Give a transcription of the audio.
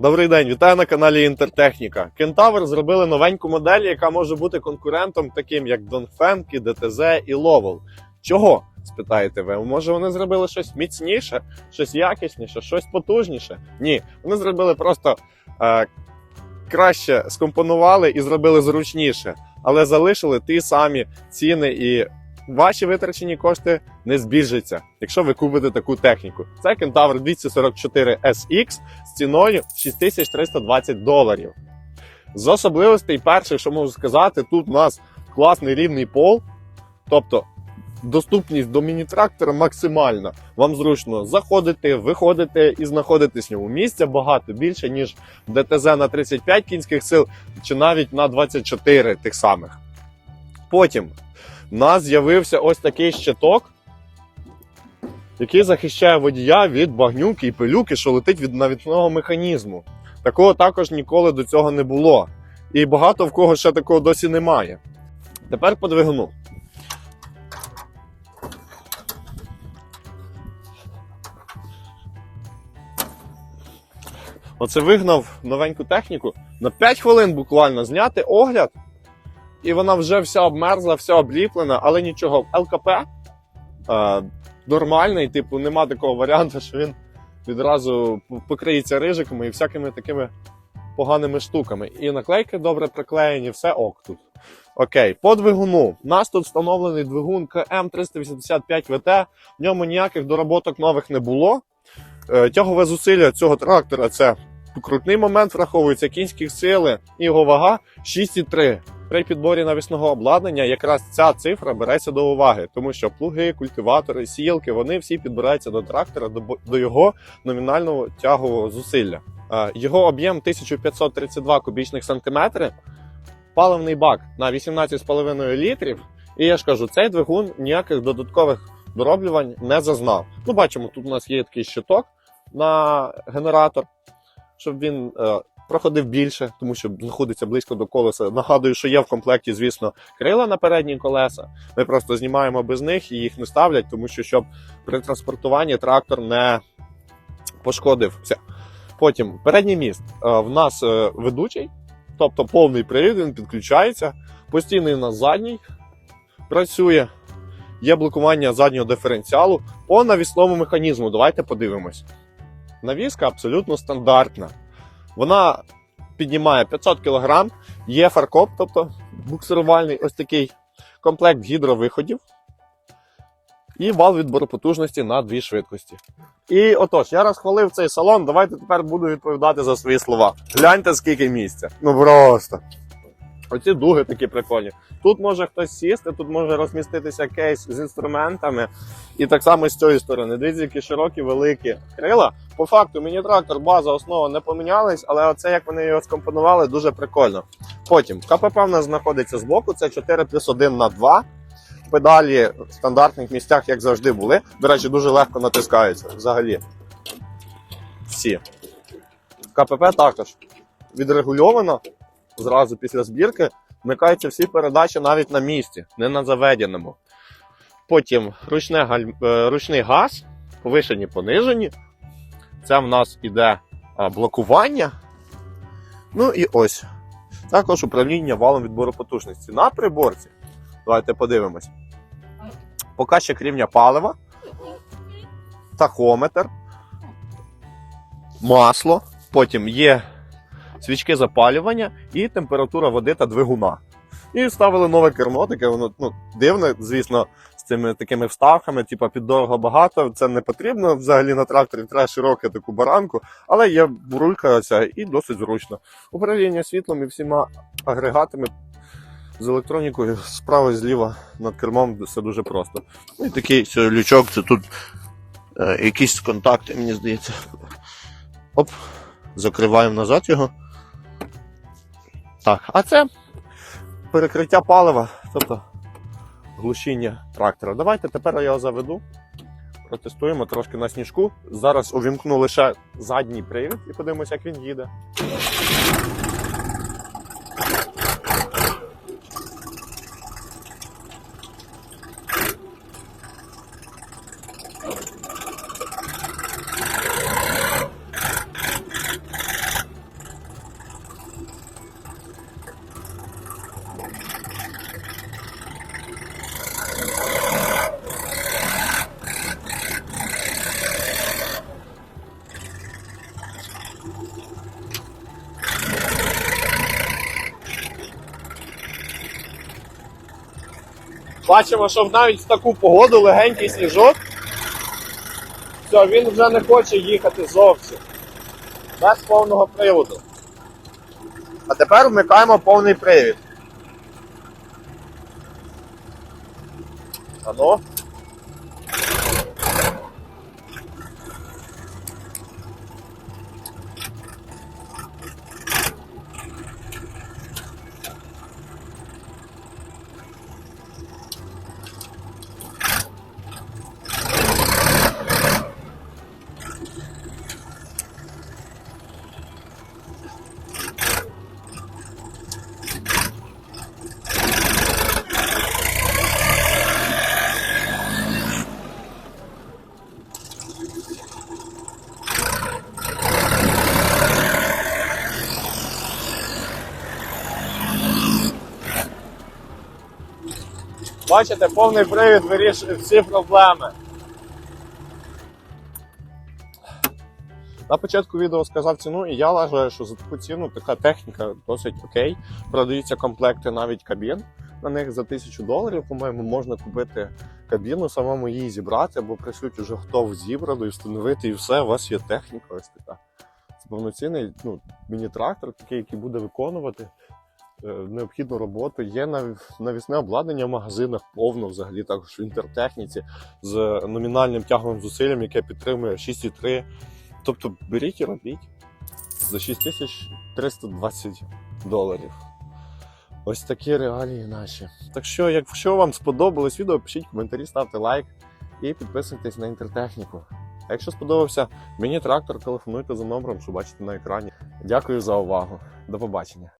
Добрий день, вітаю на каналі Інтертехніка. Кентавр зробили новеньку модель, яка може бути конкурентом, таким як і DTZ і Lowell. Чого? спитаєте ви? Може вони зробили щось міцніше, щось якісніше, щось потужніше? Ні, вони зробили просто е, краще скомпонували і зробили зручніше, але залишили ті самі ціни і ваші витрачені кошти не збільжаться, якщо ви купите таку техніку. Це Кентавр 244 SX з ціною 6320 доларів. З особливостей, перше, що можу сказати, тут у нас класний рівний пол, тобто доступність до міні-трактора максимальна. Вам зручно заходити, виходити і знаходитись в ньому. Місця багато більше, ніж ДТЗ на 35 кінських сил, чи навіть на 24 тих самих. Потім в нас з'явився ось такий щиток, який захищає водія від багнюки і пилюки, що летить від навісного механізму. Такого також ніколи до цього не було. І багато в кого ще такого досі немає. Тепер по двигуну. Оце вигнав новеньку техніку на 5 хвилин буквально зняти огляд, і вона вже вся обмерзла, вся обліплена, але нічого. ЛКП е, нормальний, типу, нема такого варіанту, що він відразу покриється рижиками і всякими такими поганими штуками. І наклейки добре приклеєні, все ок тут. Окей, по двигуну. У нас тут встановлений двигун КМ385 ВТ. В ньому ніяких доработок нових не було. Е, Тягове зусилля цього трактора це крутний момент, враховується кінських сили і його вага 6,3. При підборі навісного обладнання якраз ця цифра береться до уваги, тому що плуги, культиватори, сіялки вони всі підбираються до трактора до, його номінального тягового зусилля. Його об'єм 1532 кубічних сантиметри, паливний бак на 18,5 літрів. І я ж кажу, цей двигун ніяких додаткових дороблювань не зазнав. Ну, бачимо, тут у нас є такий щиток на генератор, щоб він е, проходив більше, тому що знаходиться близько до колеса. Нагадую, що є в комплекті, звісно, крила на передні колеса. Ми просто знімаємо без них і їх не ставлять, тому що щоб при транспортуванні трактор не пошкодився. Потім передній міст. Е, в нас е, ведучий, тобто повний привід, він підключається. Постійний у нас задній працює. Є блокування заднього диференціалу по навісному механізму. Давайте подивимось. Навіска абсолютно стандартна. Вона піднімає 500 кг, є фаркоп, тобто буксирувальний ось такий комплект гідровиходів. І вал відбору потужності на дві швидкості. І отож, я розхвалив цей салон. Давайте тепер буду відповідати за свої слова. Гляньте, скільки місця. Ну просто. Оці дуги такі прикольні. Тут може хтось сісти, тут може розміститися кейс з інструментами. І так само з цієї сторони. Дивіться, які широкі, великі крила. По факту, міні-трактор, база, основа не помінялись, але оце як вони його скомпонували, дуже прикольно. Потім КПП в нас знаходиться збоку, це 4 плюс 1 на 2. Педалі в стандартних місцях, як завжди, були. До речі, дуже легко натискаються взагалі. Всі. КПП також відрегульовано зразу після збірки. Вмикаються всі передачі навіть на місці, не на заведеному. Потім ручне, е, ручний газ, повишені, понижені. Це в нас іде блокування. Ну і ось. Також управління валом відбору потужності. На приборці. Давайте подивимось. Показчик рівня палива, тахометр, масло. Потім є свічки запалювання і температура води та двигуна. І вставили нове кермо, таке воно ну, дивне, звісно, з цими такими вставками, типу піддорого багато. Це не потрібно взагалі на тракторі, треба широку таку баранку, але є бурулька і досить зручно. Управління світлом і всіма агрегатами з електронікою справа і зліва над кермом все дуже просто. Ну і такий лючок, це тут е, якісь контакти, мені здається. Оп, закриваємо назад його. Так, а це перекриття палива, тобто глушіння трактора. Давайте тепер я його заведу. Протестуємо трошки на сніжку. Зараз увімкну лише задній привід і подивимося, як він їде. Бачимо, що навіть в таку погоду легенький сніжок. Все, він вже не хоче їхати зовсім. Без повного приводу. А тепер вмикаємо повний привід. Ано. Бачите, повний привід вирішує всі проблеми. На початку відео сказав ціну, і я вважаю, що за таку ціну така техніка досить окей. Продаються комплекти навіть кабін. На них за тисячу доларів, по-моєму, можна купити кабіну, самому її зібрати, або прийшлють уже готову зібрану і встановити, і все, у вас є техніка ось така. Це повноцінний ну, міні-трактор, такий, який буде виконувати необхідну роботу. Є навісне обладнання в магазинах повно взагалі також в інтертехніці з номінальним тяговим зусиллям, яке підтримує 6,3. Тобто беріть і робіть за 6320 доларів. Ось такі реалії наші. Так що, якщо вам сподобалось відео, пишіть коментарі, ставте лайк і підписуйтесь на інтертехніку. А якщо сподобався мені трактор, телефонуйте за номером, що бачите на екрані. Дякую за увагу. До побачення.